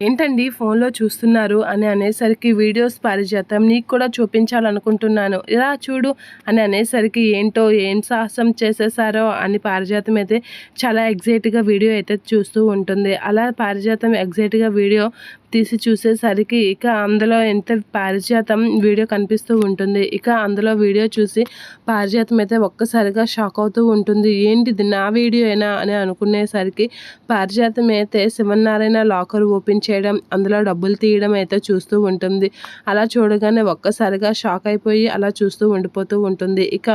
ఏంటండి ఫోన్లో చూస్తున్నారు అని అనేసరికి వీడియోస్ పారిజాతం నీకు కూడా చూపించాలనుకుంటున్నాను. ఇలా చూడు అని అనేసరికి ఏంటో ఏం సాహసం చేసేసారో అని పారిజాతం అయితే చాలా ఎగ్జైట్గా వీడియో అయితే చూస్తూ ఉంటుంది. అలా పారిజాతం ఎగ్జైట్గా వీడియో తీసి చూసేసరికి ఇక అందులో ఎంత పారిజాతం వీడియో కనిపిస్తూ ఉంటుంది. ఇక అందులో వీడియో చూసి పారిజాతం అయితే ఒక్కసారిగా షాక్ అవుతూ ఉంటుంది. ఏంటిది నా వీడియోనా అని అనుకునేసరికి పారిజాతం అయితే శివనారాయణ లాకర్ ఓపెన్ చేయడం అందులో డబ్బులు తీయడం అయితే చూస్తూ ఉంటుంది. అలా చూడగానే ఒక్కసారిగా షాక్ అయిపోయి అలా చూస్తూ ఉండిపోతూ ఉంటుంది. ఇక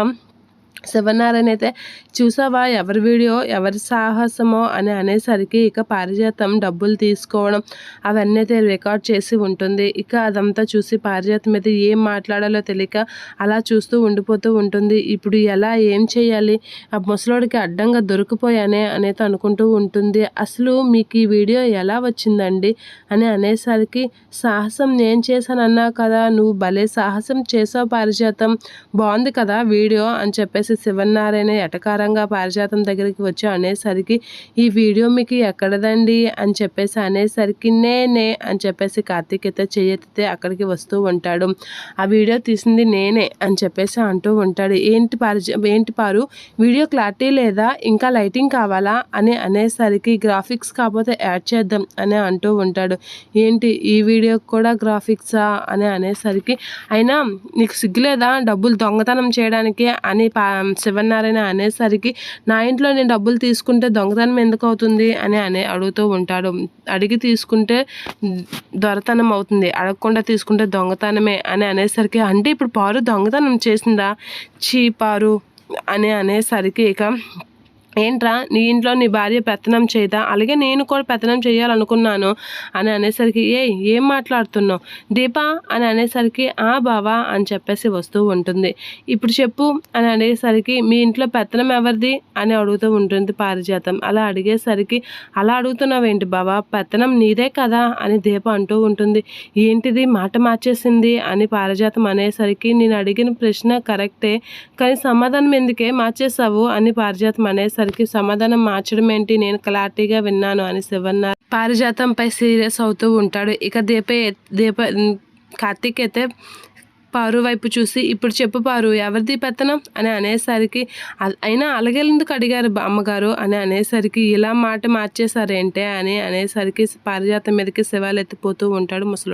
శివనారాయణ అయితే చూసావా ఎవరి వీడియో ఎవరి సాహసమో అని అనేసరికి ఇక పారిజాతం డబ్బులు తీసుకోవడం అవన్నీ అయితే రికార్డ్ చేసి ఉంటుంది. ఇక అదంతా చూసి పారిజాతం అయితే ఏం మాట్లాడాలో తెలియక అలా చూస్తూ ఉండిపోతూ ఉంటుంది. ఇప్పుడు ఎలా ఏం చేయాలి? ఆ ముసలోడికి అడ్డంగా దొరికిపోయానే అనేది అనుకుంటూ ఉంటుంది. అసలు మీకు ఈ వీడియో ఎలా వచ్చిందండి? అని అనేసరికి సాహసం నేను చేశానన్నా కదా నువ్వు భలే సాహసం చేసావు పారిజాతం బాగుంది కదా వీడియో అని చెప్పేసి శివన్నారాయణ ఎటకారంగా పారిజాతం దగ్గరికి వచ్చి అనేసరికి ఈ వీడియో మీకు ఎక్కడదండి? అని చెప్పేసి అనేసరికి నేనే అని చెప్పేసి కార్తీక్ అయితే చేయెత్తితే అక్కడికి వస్తూ ఉంటాడు. ఆ వీడియో తీసింది నేనే అని చెప్పేసి అంటూ ఉంటాడు. ఏంటి పారిజ ఏంటి పారు? వీడియో క్లారిటీ లేదా? ఇంకా లైటింగ్ కావాలా? అని అనేసరికి గ్రాఫిక్స్ కాకపోతే యాడ్ చేద్దాం అని అంటూ ఉంటాడు. ఏంటి? ఈ వీడియో కూడా గ్రాఫిక్సా? అని అనేసరికి అయినా నీకు సిగ్గులేదా డబ్బులు దొంగతనం చేయడానికి? అని పా Um, శివనారాయణ అనేసరికి నా ఇంట్లో నేను డబ్బులు తీసుకుంటే దొంగతనం ఎందుకు అవుతుంది అని అనే అడుగుతూ ఉంటాడు. అడిగి తీసుకుంటే దొరతనం అవుతుంది. అడగకుండా తీసుకుంటే దొంగతనమే అని అనేసరికి అంటే ఇప్పుడు పారు దొంగతనం చేసిందా? చీ పారు అని అనేసరికి ఇక ఏంట్రా నీ ఇంట్లో నీ భార్య పెత్తనం చేయదా అలాగే నేను కూడా పెత్తనం చేయాలనుకున్నాను అని అనేసరికి ఏ ఏం మాట్లాడుతున్నావు? దీపా అని అనేసరికి ఆ బావా అని చెప్పేసి వస్తూ ఉంటుంది. ఇప్పుడు చెప్పు అని అనేసరికి మీ ఇంట్లో పెత్తనం ఎవరిది అని అడుగుతూ ఉంటుంది పారిజాతం. అలా అడిగేసరికి అలా అడుగుతున్నావేంటి బావా? పెత్తనం నీదే కదా అని దీప అంటూ ఉంటుంది. ఏంటిది? మాట మార్చేసింది అని పారిజాతం అనేసరికి నేను అడిగిన ప్రశ్న కరెక్టే కానీ సమాధానం ఎందుకే మార్చేసావు అని పారిజాతం అనేసరికి అనేసరికి సమాధానం మార్చడం ఏంటి నేను క్లారిటీగా విన్నాను అని శివన్న పారిజాతంపై సీరియస్ అవుతూ ఉంటాడు. ఇక దీప దీప కార్తీక్ అయితే పారు వైపు చూసి ఇప్పుడు చెప్పు పారు ఎవరిది పెత్తనం? అని అనేసరికి అయినా అలగేందుకు అడిగారు అమ్మగారు అని అనేసరికి ఇలా మాట మార్చేశారేంటే? అని అనేసరికి పారిజాతం మీదకి శివాలు ఎత్తిపోతూ ఉంటాడు ముసలు